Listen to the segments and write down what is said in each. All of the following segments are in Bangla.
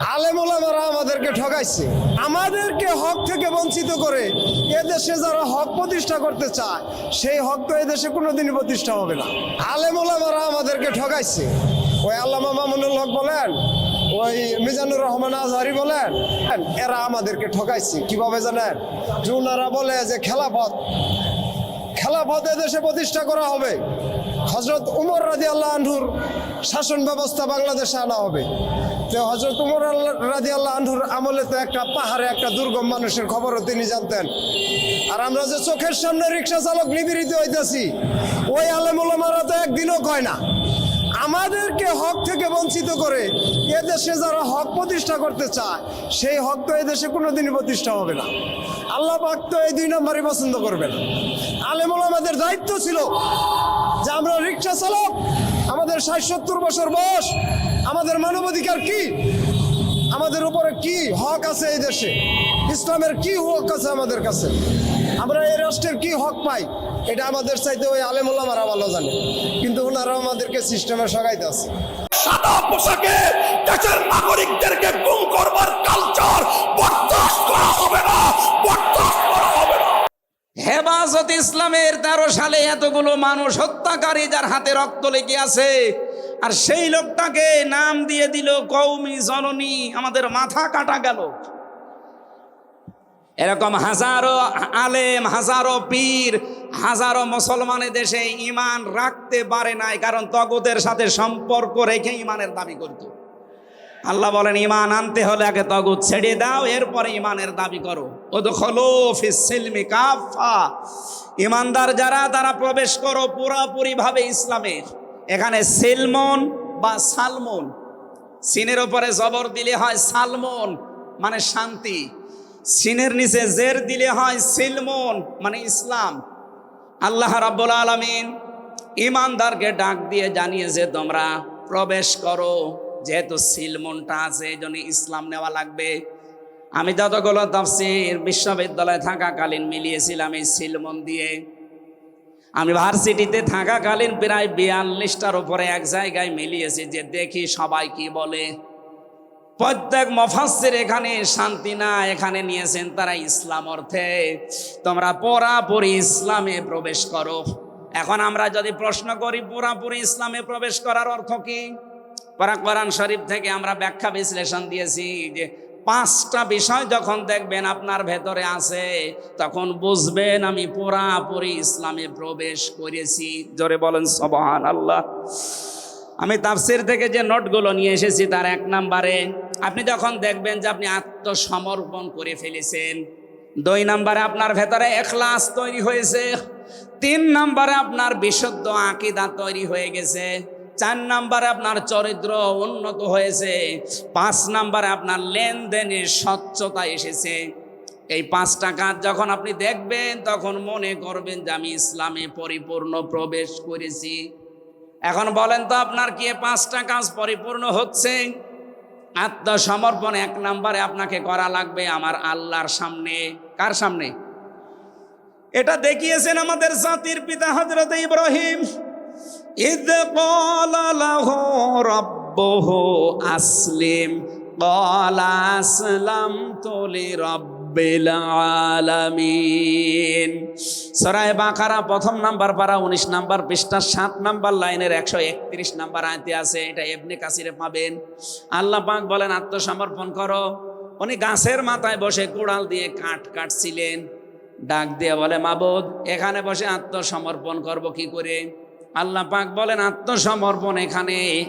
আলেমোলামারা আমাদেরকে ঠকাইছে। আমাদেরকে হক থেকে বঞ্চিত করে এদেশে যারা হক প্রতিষ্ঠা করতে চায়, সেই হক তো এদেশে কোনোদিনই প্রতিষ্ঠা হবে না। আলেমোলামারা আমাদেরকে ঠকাইছে। ওই আল্লামা মামুনুল হক বলেন, ওই মিজানুর রহমান আজহারি বলেন, এরা আমাদেরকে ঠকাইছে। কীভাবে জানেন? যে ওনারা বলে যে খেলাফত খেলাফত দেশে প্রতিষ্ঠা করা হবে। হজরত উমর রাজি আল্লাহ আনহুর শাসন ব্যবস্থা বাংলাদেশে আনা হবে। তো হজরত উমর রাজি আল্লাহ আনহুর আমলে তো একটা পাহাড়ে একটা দুর্গম মানুষের খবরও তিনি জানতেন। আর আমরা যে চোখের সামনে রিক্সা চালক নিবেদিত হইতেছি, ওই আলেমুলামারা তো একদিনও কয় না। আমাদেরকে হক থেকে বঞ্চিত করে এদেশে যারা হক প্রতিষ্ঠা করতে চায়, সেই হক তো এদেশে কোনোদিনই প্রতিষ্ঠা হবে না। আল্লাহ পাক তো এই দুই নম্বরই পছন্দ করবেন। আলেমুল আমাদের দায়িত্ব ছিল যে আমরা রিক্সা চালক, আমাদের ষাট সত্তর বছর বয়স আমাদের মানবাধিকার কি? আমাদের উপরে কি হক আছে এই দেশে? ইসলামের কি হক আছে আমাদের কাছে? আমরা এই রাষ্ট্রের কি হক পাই? এটা আমাদের চাইতে ওই আলেমুল্লামারা ভালো জানে। কিন্তু ওনারা আমাদেরকে সিস্টেমে সগাইতে আছে। সাদা পোশাকে দেশের নাগরিকদেরকে গুম করবার কালচার বরদাস্ত করা হবে না বরদাস্ত করা হবে না। হেফাজত ইসলামের তেরো সালে এতগুলো মানুষ হত্যাকারী যার হাতে রক্ত লেগে আছে আর সেই লোকটাকে নাম দিয়ে দিল কৌমি জননী, আমাদের মাথা কাটা গেল। এরকম হাজারো আলেম, হাজারো পীর, হাজারো মুসলমানের দেশে ইমান রাখতে পারে নাই, কারণ তগতের সাথে সম্পর্ক রেখে ইমানের দাবি করত। আল্লাহ বলেন ইমান আনতে হলে আগে তগুত ছেড়ে দাও, এরপরে ইমানের দাবি করো। ও তো খলো কাফা ইমানদার যারা, তারা প্রবেশ করো পুরাপুরি ভাবে ইসলামের। এখানে সিলমন বা সালমন। সিনের উপরে জবর দিলে হয় সালমন মানে শান্তি। সিনের নিচে জের দিলে হয় সিলমন মানে ইসলাম। আল্লাহ রাব্বুল আলামিন ইমানদারকে ডাক দিয়ে জানিয়েছে তোমরা প্রবেশ করো, যেহেতু সিলমনটা আছে এই জন্য ইসলাম নেওয়া লাগবে। আমি যতগুলো তাফসির বিশ্ববিদ্যালয়ে থাকাকালীন মিলিয়েছিলাম এই সিলমন দিয়ে। আমি ভার্সিটিতে থাকাকালীন প্রায় বিয়াল্লিশটার উপরে এক জায়গায় মিলিয়েছি যে দেখি সবাই কি বলে। প্রত্যেক মফাসের এখানে শান্তি না, এখানে নিয়েছেন তারা ইসলাম অর্থে। তোমরা পুরাপুরি ইসলামে প্রবেশ করো। এখন আমরা যদি প্রশ্ন করি, পুরাপুরি ইসলামে প্রবেশ করার অর্থ কি? পরা শরীফ থেকে আমরা ব্যাখ্যা বিশ্লেষণ দিয়েছি যে পাঁচটা বিষয় যখন দেখবেন আপনার ভেতরে আছে, তখন বুঝবেন আমি পুরাপুরি ইসলামে প্রবেশ করেছি। জোরে বলেন সবহান আল্লাহ আমি তাফসির থেকে যে নোটগুলো নিয়ে এসেছি তার এক নাম্বারে, আপনি যখন দেখবেন যে আপনি আত্মসমর্পণ করে ফেলেছেন, দুই নাম্বারে আপনার ভেতরে এখলাস তৈরি হয়েছে, তিন নাম্বারে আপনার বিশুদ্ধ আকিদা তৈরি হয়ে গেছে চার নাম্বারে আপনার চরিত্র উন্নত হয়েছে, পাঁচ নাম্বারে আপনার লেনদেনের স্বচ্ছতা এসেছে। এই পাঁচটা কাজ যখন আপনি দেখবেন, তখন মনে করবেন যে আমি ইসলামে পরিপূর্ণ প্রবেশ করেছি। এখন বলেন তো আপনার কি পাঁচটা কাজ পরিপূর্ণ হচ্ছে? আত্মসমর্পণ এক নম্বরে আপনাকে করা লাগবে আমার আল্লাহর সামনে। কার সামনে? এটা দেখিয়েছেন আমাদের জাতির পিতা হজরত ইব্রাহিম। ইদ লাহু রব্বুহু আসলিম قال أسلمت لرب العالمين সরায় বাকারা প্রথম নাম্বার পারা উনিশ নাম্বার পৃষ্ঠা সাত নাম্বার লাইনের একশো একত্রিশ নাম্বার আয়তে আছে এটা এমনি কাছিরে পাবেন আল্লাহ পাক বলেন আত্মসমর্পণ করো উনি গাছের মাথায় বসে কোড়াল দিয়ে কাঠ কাটছিলেন ডাক দিয়ে বলে মাবুদ এখানে বসে আত্মসমর্পণ করব কি করে আল্লাহ পাক বলেন, আত্মসমর্পণ এখানে।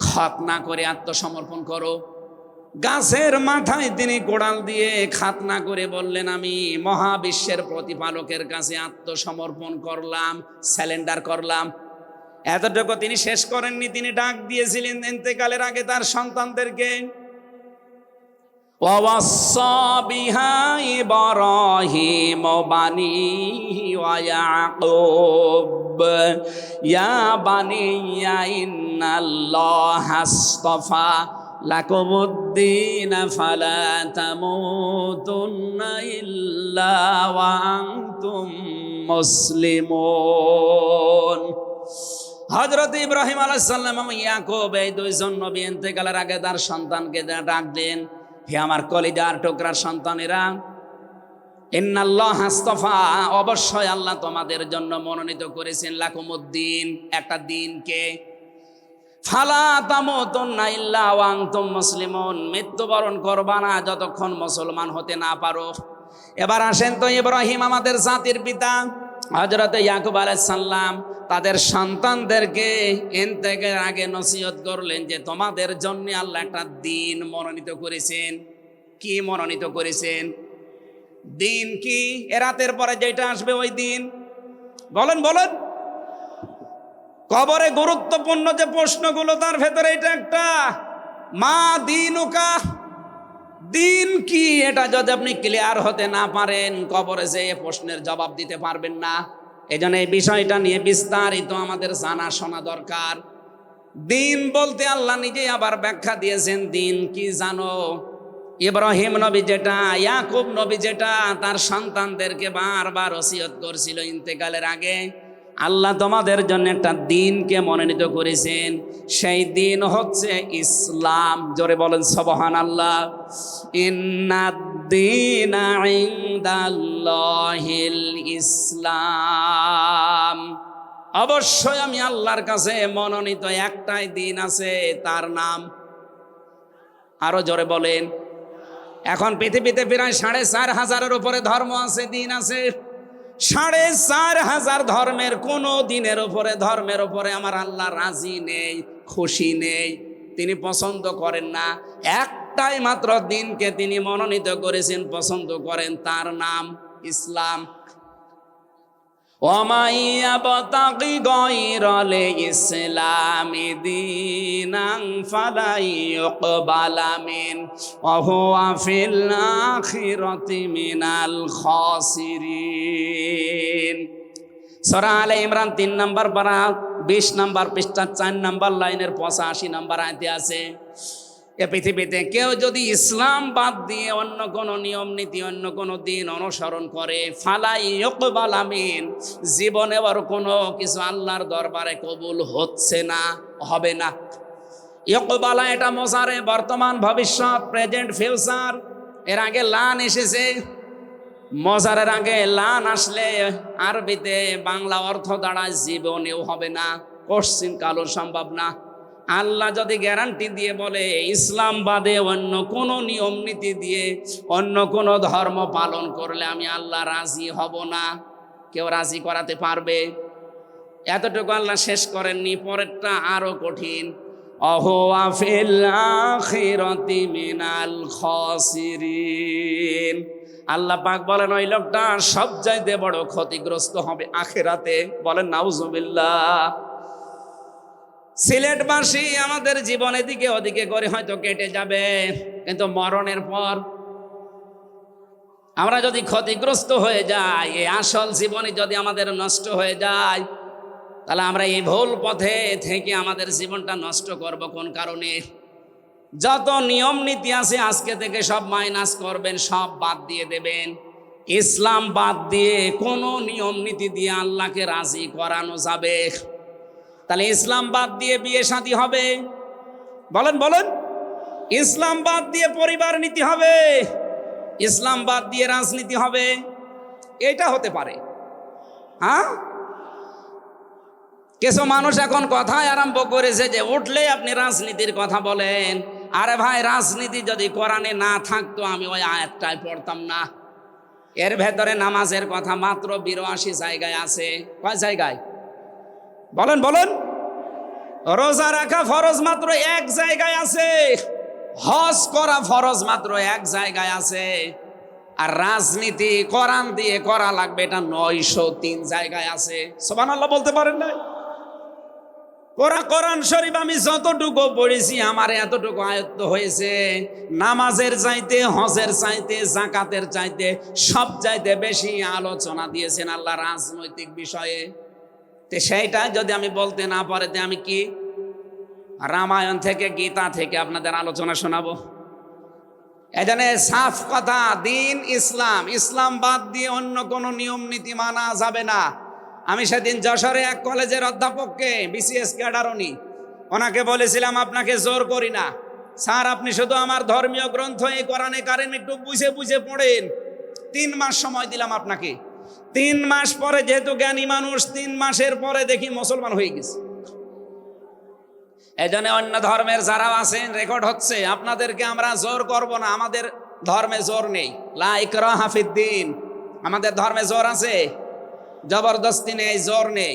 খত না করে আত্মসমর্পণ করো। গাছের মাথায় তিনি কোড়াল দিয়ে খাতনা করে বললেন, আমি মহাবিশ্বের প্রতিপালকের কাছে আত্মসমর্পণ করলাম স্যালেন্ডার করলাম। এতটুকু তিনি শেষ করেননি। তিনি ডাক দিয়েছিলেন এতেকালের আগে তার সন্তানদেরকে ووصى بها إبراهيم بنيه ويعقوب يا بني إن الله اصطفى لكم الدين فلا تموتن إلا وأنتم مسلمون হজরত ইব্রাহিম আলাইসাল্লাম এবং ইয়াকুব এই দুইজন নবী এতেকালের আগে তার সন্তানকে ডাক দেন হে আমার কলিজার টুকরার সন্তানেরা, ইন্নাল্লাহ হাস্তফা অবশ্যই আল্লাহ তোমাদের জন্য মনোনীত করেছেন লাকুমুদ্দিন, একটা দিনকে। ফালা তামুতুন্না ইল্লা ওয়া আনতুম মুসলিমুন, মৃত্যুবরণ করবা না যতক্ষণ মুসলমান হতে না পারো। এবার আসেন তো ইব্রাহিম আমাদের জাতির পিতা। হযরত ইয়াকুব আলাইহিস সালাম তাদের সন্তানদেরকে ইন্তেকের আগে নসিহত করলেন যে তোমাদের জন্য আল্লাহ একটা দিন মনোনীত করেছেন। কি মনোনীত করেছেন? দিন কি? এ রাতের পরে যেটা আসবে ওই দিন। বলেন বলেন। কবরে গুরুত্বপূর্ণ যে প্রশ্নগুলো তার ভেতরে এটা একটা। মা দিন উকা দিন কি এটা যদি আপনি ক্লিয়ার হতে না পারেন, কবরে যে প্রশ্নের জবাব দিতে পারবেন না। এই জন্য এই বিষয়টা নিয়ে বিস্তারিত আমাদের জানা শোনা দরকার। দিন বলতে আল্লাহ নিজেই আবার ব্যাখ্যা দিয়েছেন, দিন কি জানো? ইব্রাহিম নবী যেটা, ইয়াকুব নবী যেটা, তার সন্তানদেরকে বারবার ওসিয়ত করছিল ইন্তেকালের আগে। আল্লাহ তোমাদের জন্য একটা দিনকে মনোনীত করেছেন। সেই দিন হচ্ছে ইসলাম। জোরে বলেন সবহান আল্লাহ ইসলাম। অবশ্যই আমি আল্লাহর কাছে মনোনীত একটাই দিন আছে, তার নাম আরও জোরে বলেন। এখন পৃথিবীতে প্রায় সাড়ে চার হাজারের উপরে ধর্ম আছে, দিন আছে। সাড়ে চার হাজার ধর্মের কোনো দিনের ওপরে ধর্মের ওপরে আমার আল্লাহ রাজি নেই, খুশি নেই, তিনি পছন্দ করেন না। একটাই মাত্র দিনকে তিনি মনোনীত করেছেন, পছন্দ করেন, তার নাম ইসলাম। ওমাইয়াবতাকি গয়রলে ইসলামি দিনাং ফালাই ইকবালামিন ওহুয়া ফিল আখিরাতি মিনাল খাসিরিন। সূরা আলে ইমরান তিন নম্বর পারা, বিশ নম্বর পৃষ্ঠা, চার নম্বর লাইনের পঁচাশি নম্বর আয়তে আছে এ পৃথিবীতে কেউ যদি ইসলাম বাদ দিয়ে অন্য কোনো নিয়ম নীতি, অন্য কোনো দিন অনুসরণ করে, ফালাই ইকবাল আমিন, জীবনে আর কোনো কিছু আল্লাহর দরবারে কবুল হচ্ছে না, হবে না। ইকবালা এটা মজারে বর্তমান ভবিষ্যৎ, প্রেজেন্ট ফিউচার, এর আগে লান এসেছে। মজারের আগে লান আসলে আরবিতে বাংলা অর্থ দাঁড়ায় জীবনেও হবে না, কোশ্চিন কালো সম্ভব না। আল্লাহ যদি গ্যারান্টি দিয়ে বলে, ইসলাম বাদে অন্য কোনো নিয়ম নীতি দিয়ে অন্য কোনো ধর্ম পালন করলে আমি আল্লাহ রাজি হব না। কেউ রাজি করাতে পারবে? এতটুকু আল্লাহ শেষ করেননি, পরেরটা আরও কঠিন। আল্লাহ পাক বলেন, ওই লোকটা সব চাইতে বড় ক্ষতিগ্রস্ত হবে আখেরাতে। বলেন, নাউজুবিল্লাহ। সিলেটবাসী আমাদের জীবন এদিকে ওদিকে করে হয়তো কেটে যাবে, কিন্তু মরণের পর আমরা যদি ক্ষতিগ্রস্ত হয়ে যাই, এই আসল জীবনে যদি আমাদের নষ্ট হয়ে যায়, তাহলে আমরা এই ভুল পথে থেকে আমাদের জীবনটা নষ্ট করব কোন কারণে? যত নিয়ম নীতি আছে আজকে থেকে সব মাইনাস করবেন, সব বাদ দিয়ে দেবেন। ইসলাম বাদ দিয়ে কোনো নিয়ম নীতি দিয়ে আল্লাহকে রাজি করানো যাবে। তাহলে ইসলাম বাদ দিয়ে বিয়ে শাদী হবে। বলেন বলেন। ইসলাম বাদ দিয়ে পরিবার নীতি হবে। ইসলাম বাদ দিয়ে রাজনীতি হবে। এটা হতে পারে। হ্যাঁ? কিছু মানুষ এখন কথায় আরম্ভ করেছে যে, উঠলে আপনি রাজনীতির কথা বলেন। আরে ভাই, রাজনীতি যদি কোরআনে না থাকতো, আমি ওই আয়াতটায় পড়তাম না। এর ভেতরে নামাজের কথা মাত্র বিরাশি জায়গায় আছে। কয় জায়গায়? বলেন বলেন। রোজা রাখা ফরজ মাত্র এক জায়গায় আছে, হজ করা ফরজ মাত্র এক জায়গায় আছে। আর রাজনীতি কোরআন দিয়ে করা লাগবে, এটা নয়শো তিন জায়গায় আছে। সোমান আল্লাহ বলতে পারেন না কোরআন কোরআন শরীফ আমি যতটুকু পড়েছি, আমার এতটুকু আয়ত্ত হয়েছে। নামাজের চাইতে, হজের চাইতে, জাকাতের চাইতে সব চাইতে বেশি আলোচনা দিয়েছেন আল্লাহ রাজনৈতিক বিষয়ে। তো সেইটা যদি আমি বলতে না পারে, তে আমি কি? রামায়ণ থেকে, গীতা থেকে আপনাদের আলোচনা শোনাবো। এখানে সাফ কথা, দিন ইসলাম। ইসলাম বাদ দিয়ে অন্য কোনো নিয়ম, নীতি মানা যাবে না। আমি সেদিন যশোরে এক কলেজের অধ্যাপককে বিসিএস ক্যাডার উনি ওনাকে বলেছিলাম, আপনাকে জোর করি না। স্যার, আপনি শুধু আমার ধর্মীয় গ্রন্থ এই কোরআনে কারেন একটু বুঝে বুঝে পড়েন। তিন মাস সময় দিলাম আপনাকে। তিন মাস পরে যেহেতু জ্ঞানী মানুষ, তিন মাসের পরে দেখি মুসলমান হয়ে গেছে। এই জন্য অন্য ধর্মের যারা আছেন রেকর্ড হচ্ছে, আপনাদেরকে আমরা জোর করব না, আমাদের ধর্মে জোর নেই। লাইক হাফিদ্দিন আমাদের ধর্মে জোর আছে? জবরদস্তি নেই, জোর নেই।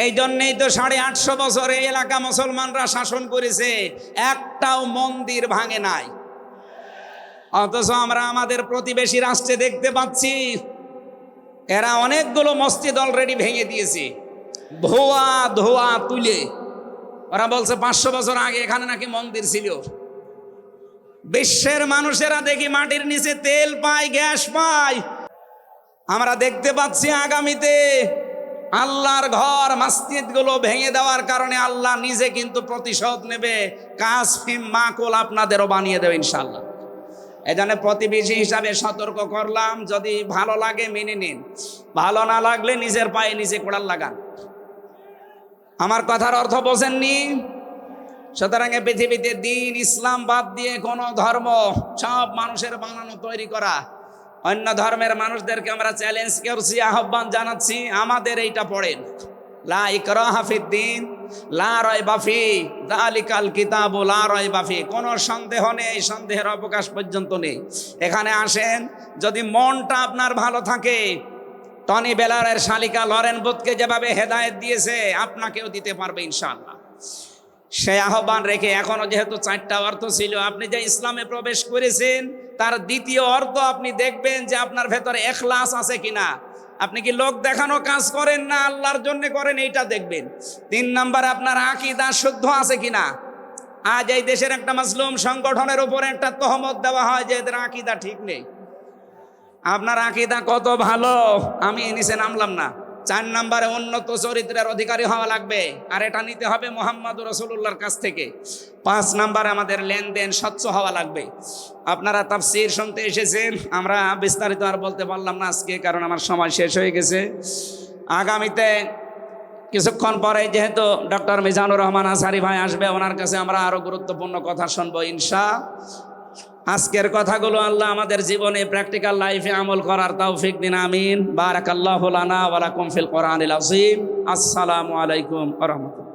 এই জন্যেই তো সাড়ে আটশো বছর এই এলাকা মুসলমানরা শাসন করেছে, একটাও মন্দির ভাঙে নাই। অথচ আমরা আমাদের প্রতিবেশী রাষ্ট্রে দেখতে পাচ্ছি এরা অনেকগুলো মসজিদ অলরেডি ভেঙে দিয়েছে। ধোয়া ধোয়া তুলে। ওরা বলছে, পাঁচশো বছর আগে এখানে নাকি মন্দির ছিল। বিশ্বের মানুষেরা দেখি মাটির নিচে তেল পায়, গ্যাস পায়। আমরা দেখতে পাচ্ছি আগামীতে আল্লাহর ঘর, মসজিদগুলো ভেঙে দেওয়ার কারণে আল্লাহ নিজে কিন্তু প্রতিশোধ নেবে। কাসফিম মাকুল আপনাদেরও বানিয়ে দেবে ইনশাল্লাহ এই জন্য প্রতিবেশী হিসাবে সতর্ক করলাম, যদি ভালো লাগে মেনে নিন, ভালো না লাগলে নিজের পায়ে নিজে কোড়াল লাগান। আমার কথার অর্থ বোঝেননি? সুতরাং পৃথিবীতে দিন ইসলাম বাদ দিয়ে কোনো ধর্ম, সব মানুষের বানানো, তৈরি করা। অন্য ধর্মের মানুষদেরকে আমরা চ্যালেঞ্জ করছি, আহ্বান জানাচ্ছি, আমাদের এইটা পড়েন। লা ইকরাহা ফিদ্দিন লা রয় বাফি দালিকাল কিতাব লা রয় বাফি কোনো সন্দেহ নেই সন্দেহের অবকাশ পর্যন্ত নেই। এখানে আসেন, যদি মনটা আপনার ভালো থাকে, টনি বেলারের শালিকা লরেন বুথকে যেভাবে হেদায়েত দিয়েছে, আপনাকেও দিতে পারবে ইনশাআল্লাহ। সে আহ্বান রেখে এখনও যেহেতু চারটা অর্থ ছিল, আপনি যে ইসলামে প্রবেশ করেছেন, তার দ্বিতীয় অর্থ আপনি দেখবেন যে আপনার ভেতরে এখলাস আছে কিনা। আপনি কি লোক দেখানো কাজ করেন না? আল্লাহর জন্য করেন, এইটা দেখবেন। তিন নাম্বার, আপনার আকিদা শুদ্ধ আছে কিনা? আজ এই দেশের একটা মাসলুম সংগঠনের উপরে একটা তহমত দেওয়া হয় যে এদের আকিদা ঠিক নেই। আপনার আকিদা কত ভালো? আমি নিচে নামলাম না। চার নম্বরে উন্নত চরিত্রের অধিকারী হওয়া লাগবে। আর এটা নিতে হবে মোহাম্মদ রসুল্লাহর কাছ থেকে। পাঁচ নাম্বারে আমাদের লেনদেন স্বচ্ছ হওয়া লাগবে। আপনারা তাফসির শুনতে এসেছেন, আমরা বিস্তারিত আর বলতে পারলাম না আজকে, কারণ আমার সময় শেষ হয়ে গেছে। আগামীতে কিছুক্ষণ পরে যেহেতু ডক্টর মিজানুর রহমান আসারি ভাই আসবে, ওনার কাছে আমরা আরও গুরুত্বপূর্ণ কথা শুনব ইনশা। আজকের কথাগুলো আল্লাহ আমাদের জীবনে প্র্যাকটিক্যাল লাইফে আমল করার তৌফিক দিন, আমিন। বারাকাল্লাহ ফিল কোরআনিল আসসালামু আলাইকুম রাহমাতুল্লাহ।